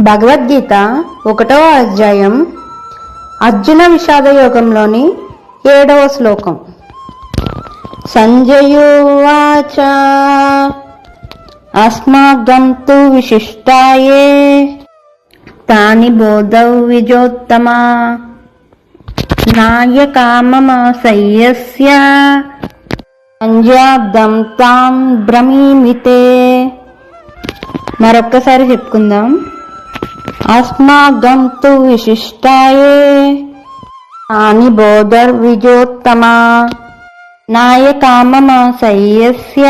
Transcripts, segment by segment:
భగవద్గీత ఒకటవ అధ్యాయం అర్జున విషాద యోగంలోని ఏడవ శ్లోకం. సంజయోవాచ అస్మాగం తు విశిష్టాయే. తాని బోధౌ విజోత్తమా. నాయకామమాసయ్యస్య సంజాబ్దం తాం భ్రమీమితే. మరొక్కసారి చెప్పుకుందాం. అస్మాగం తు విశిష్టాయే తాని బోధర్ విజోత్తమా నాయకామమాసయ్యస్య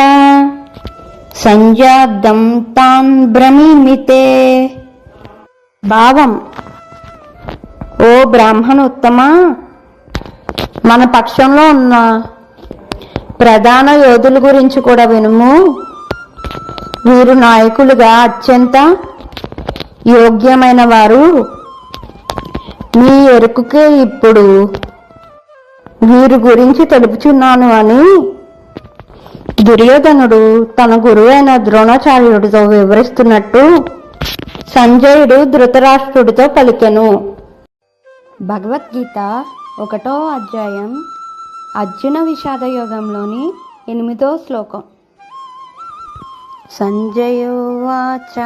సంజాబ్దం తాన్ భ్రమిమితే భావం ఓ బ్రాహ్మణోత్తమా మన పక్షంలో ఉన్న ప్రధాన యోధుల గురించి కూడా వినుము. వీరు నాయకులుగా అత్యంత యోగ్యమైన వారు మీ ఎరుకుకే ఇప్పుడు వీరి గురించి తెలుపుచున్నాను అని దుర్యోధనుడు తన గురువైన ద్రోణాచార్యుడితో వివరిస్తున్నట్టు సంజయుడు ధృతరాష్ట్రుడితో పలికెను. భగవద్గీత ఒకటో అధ్యాయం అర్జున విషాద యోగంలోని ఎనిమిదో శ్లోకం. సంజయోవాచ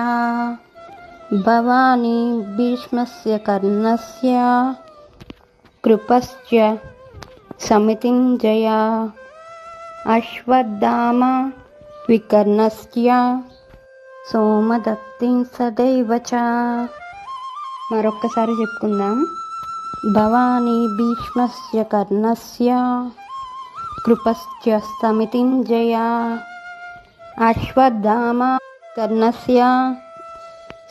భవానీ భీష్మస్య కర్ణస్య కృపశ్చ సమితిం జయా అశ్వత్థామ వికర్ణస్య సోమదత్తిం సదైవ చ మరొక్కసారి చెప్పుకుందాం భవానీ భీష్మస్య కర్ణస్య కృపశ్చ సమితిం జయా అశ్వత్థామ కర్ణస్య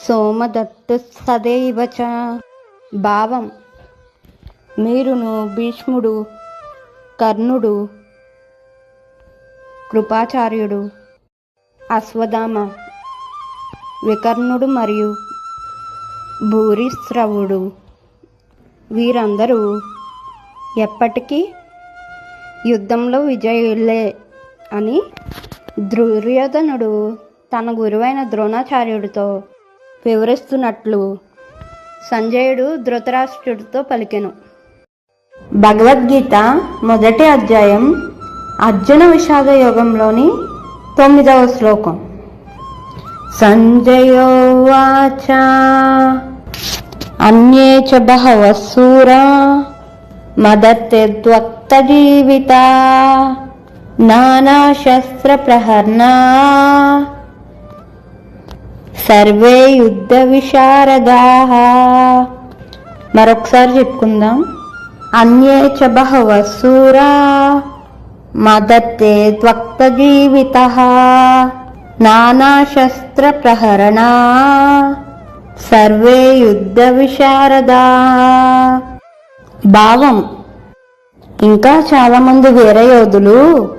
సోమదత్తు సదైవచ భావం. మీరును భీష్ముడు కర్ణుడు కృపాచార్యుడు అశ్వధామ వికర్ణుడు మరియు భూరిశ్రవుడు. వీరందరూ ఎప్పటికీ యుద్ధంలో విజయులే అని దుర్యోధనుడు తన గురువైన ద్రోణాచార్యుడితో వివరిస్తున్నట్లు సంజయుడు ధృతరాష్ట్రుడితో పలికెను. భగవద్గీత మొదటి అధ్యాయం అర్జున విషాద యోగంలోని తొమ్మిదవ శ్లోకం. సంజయోవాచ అన్యే చ బహవः శూరా మదత్యద్వక్త జీవిత నానా శస్త్ర ప్రహర్ణా సర్వే యుద్ధ విశారదాహ మరొకసారి చెప్పుకుందాం. అన్యే చ బహవసూరా మదత్తే త్వక్త జీవిత నానాశస్త్రప్రహరణా సర్వే యుద్ధ విశారదా. భావం. ఇంకా చాలామంది వీర యోధులు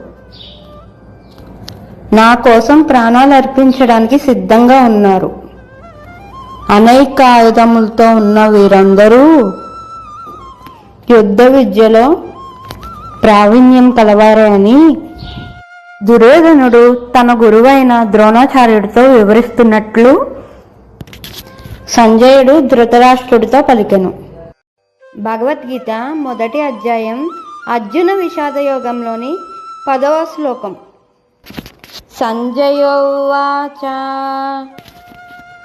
నా కోసం ప్రాణాలు అర్పించడానికి సిద్ధంగా ఉన్నారు. అనేక ఆయుధములతో ఉన్న వీరందరూ యుద్ధ విద్యలో ప్రావీణ్యం కలవారే అని దుర్యోధనుడు తన గురువైన ద్రోణాచార్యుడితో వివరిస్తున్నట్లు సంజయుడు ధృతరాష్ట్రుడితో పలికెను. భగవద్గీత మొదటి అధ్యాయం అర్జున విషాద యోగంలోని పదవ శ్లోకం. సంజయోవాచ.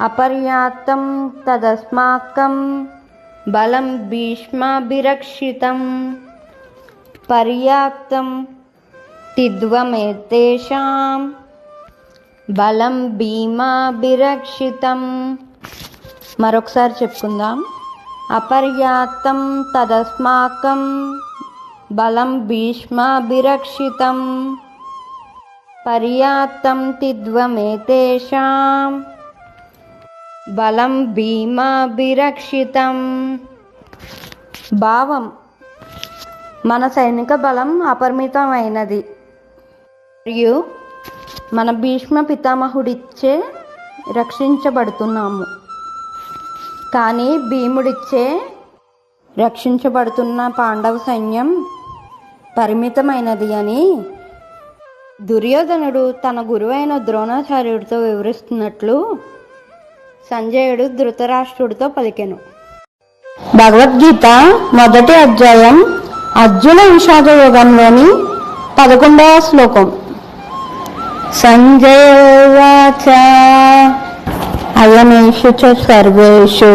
అపర్యాప్తం తదస్మాకం బలం భీష్మాభిరక్షితం. పర్యాప్తం తిద్వమేతేషాం బలం భీమాభిరక్షితం. మరొకసారి చెప్పుకుందాం. అపర్యాప్తం తదస్మాకం బలం భీష్మాభిరక్షితం. పర్యాప్తం తిద్వమేతేషాం బలం భీమాభిరక్షితం. భావం. మన సైనిక బలం అపరిమితమైనది. మరియు మన భీష్మ పితామహుడిచ్చే రక్షించబడుతున్నాము. కానీ భీముడిచ్చే రక్షించబడుతున్న పాండవ సైన్యం పరిమితమైనది అని దుర్యోధనుడు తన గురువైన ద్రోణాచార్యుడితో వివరిస్తున్నట్లు సంజయుడు ధృతరాష్ట్రుడితో పలికెను. భగవద్గీత మొదటి అధ్యాయం అర్జున విషాద యోగంలోని పదకొండవ శ్లోకం. సంజయోవాచ అయమేషు చ సర్వేషు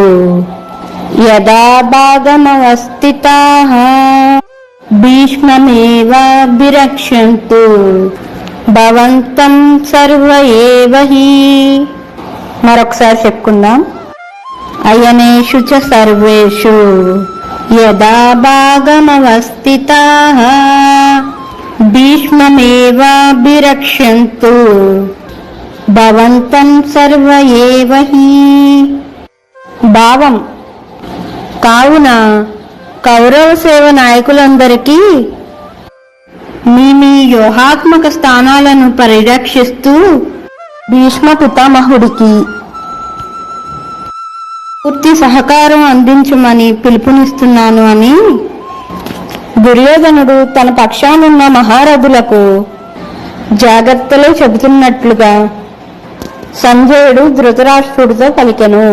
యదా భాగమవస్థితాః భీష్మమేవాభిరక్షन्तు భవంతం సర్వ ఏవ మరొకసారి చెప్పుకుందాం. అయనేషు చ సర్వేషు యదా భాగమవస్థితాః. భీష్మమేవాభిరక్షంతు భవంతం సర్వ ఏవ భావం. కావున కౌరవ సేవ నాయకులందరికీ మీ మీ వ్యూహాత్మక స్థానాలను పరిరక్షిస్తూ భీష్మ పితామహుడికి పూర్తి సహకారం అందించమని పిలుపునిస్తున్నాను అని దుర్యోధనుడు తన పక్షానున్న మహారథులకు జాగ్రత్తలు చెబుతున్నట్లుగా సంజయుడు ధృతరాష్ట్రుడితో పలికెను.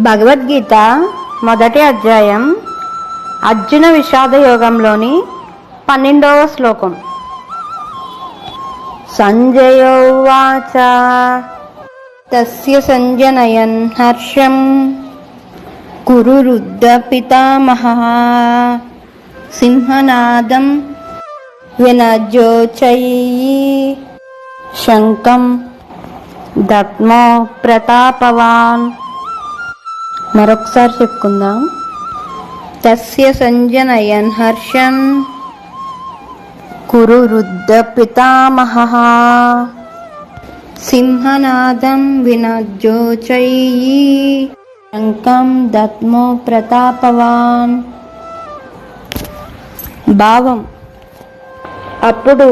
భగవద్గీత మొదటి అధ్యాయం అర్జున విషాద యోగంలోని పన్నెండవ శ్లోకం. సంజయోవాచ తస్య సంజనయన్ హర్షం కురు రుద్ధ పితామహ సింహనాదం వినజోచయీ శంకం దత్మో ప్రతాపవాన్. మరొకసారి చెప్పుకుందాం. తస్య సంజనయన్ హర్షం కురు రుద్ధ పితామహ సింహనాదం వినజోచయీ శంఖం దత్మో ప్రతాపవాన్ భావం అప్పుడు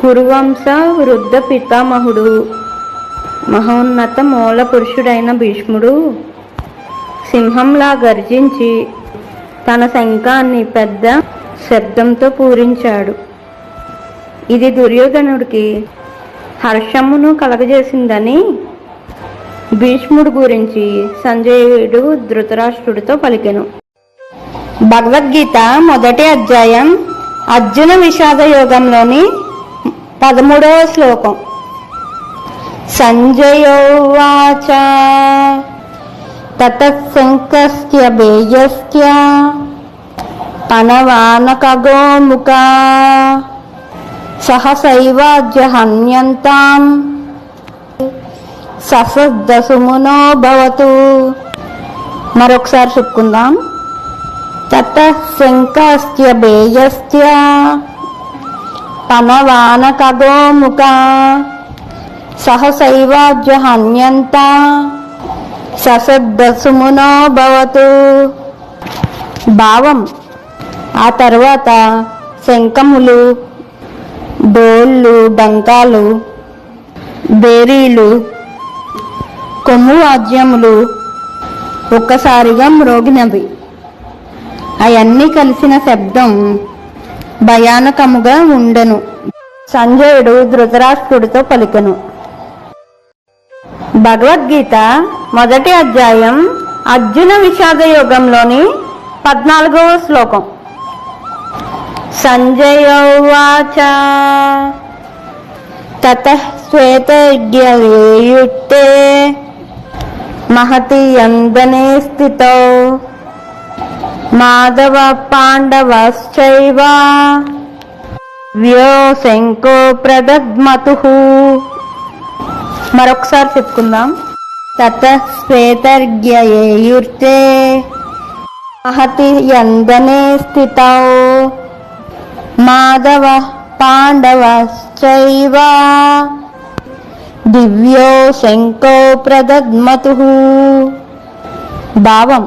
కురువంశ వృద్ధ పితామహుడు మహోన్నత మూల పురుషుడైన భీష్ముడు సింహంలా గర్జించి తన శంఖాన్ని పెద్ద శబ్దంతో పూరించాడు. ఇది దుర్యోధనుడికి హర్షమును కలగజేసిందని భీష్ముడు గురించి సంజయుడు ధృతరాష్ట్రుడితో పలికెను. భగవద్గీత మొదటి అధ్యాయం అర్జున విషాద యోగంలోని పదమూడవ శ్లోకం. సంజయోవాచ తతశంకస్య భేయస్య పనవానకగోముఖ సహసైవాజ్యహన్యంతాం ససద్దసుమునో భవతు మరొకసారి చెప్పుకుందాం। తత శంకస్య భేయస్య పనవానకగోముఖ। సహసైవాజ్యహన్యంత ససద్దసుమునో భవతు। భావం ఆ తర్వాత శంఖములు డోళ్ళు డంకాలు బేరీలు కొమ్ము వాద్యములు ఒక్కసారిగా మ్రోగినవి. అవన్నీ కలిసిన శబ్దం భయానకముగా ఉండెను. సంజయుడు ధృతరాష్ట్రుడితో పలికెను. భగవద్గీత మొదటి అధ్యాయం అర్జున విషాద యోగంలోని పద్నాలుగవ శ్లోకం. సంజయోవాచ. తతః శ్వేతయుక్తే మహతి యందనే స్థితౌ. మాధవ పాండవశ్చైవ. వ్యో ప్రదద్మతు మరొకసారి చెప్పుకుందాం. తత శ్వేతర్ఘ్యయుర్తే మహతి యందనే స్థితౌ. మాధవ పాండవశ్చైవ దివ్యో శంకో ప్రదద్మతు భావం.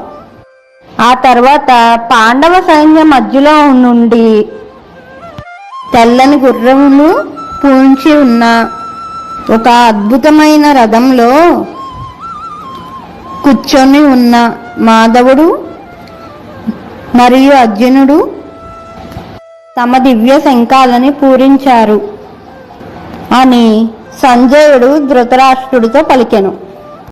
ఆ తర్వాత పాండవ సైన్యం మధ్యలో నుండి తెల్లని గుర్రములు పూంచి ఉన్న ఒక అద్భుతమైన రథంలో కూర్చొని ఉన్న మాధవుడు మరియు అర్జునుడు తమ దివ్య శంఖాలని పూరించారు. అని సంజయుడు ధృతరాష్ట్రుడితో పలికెను.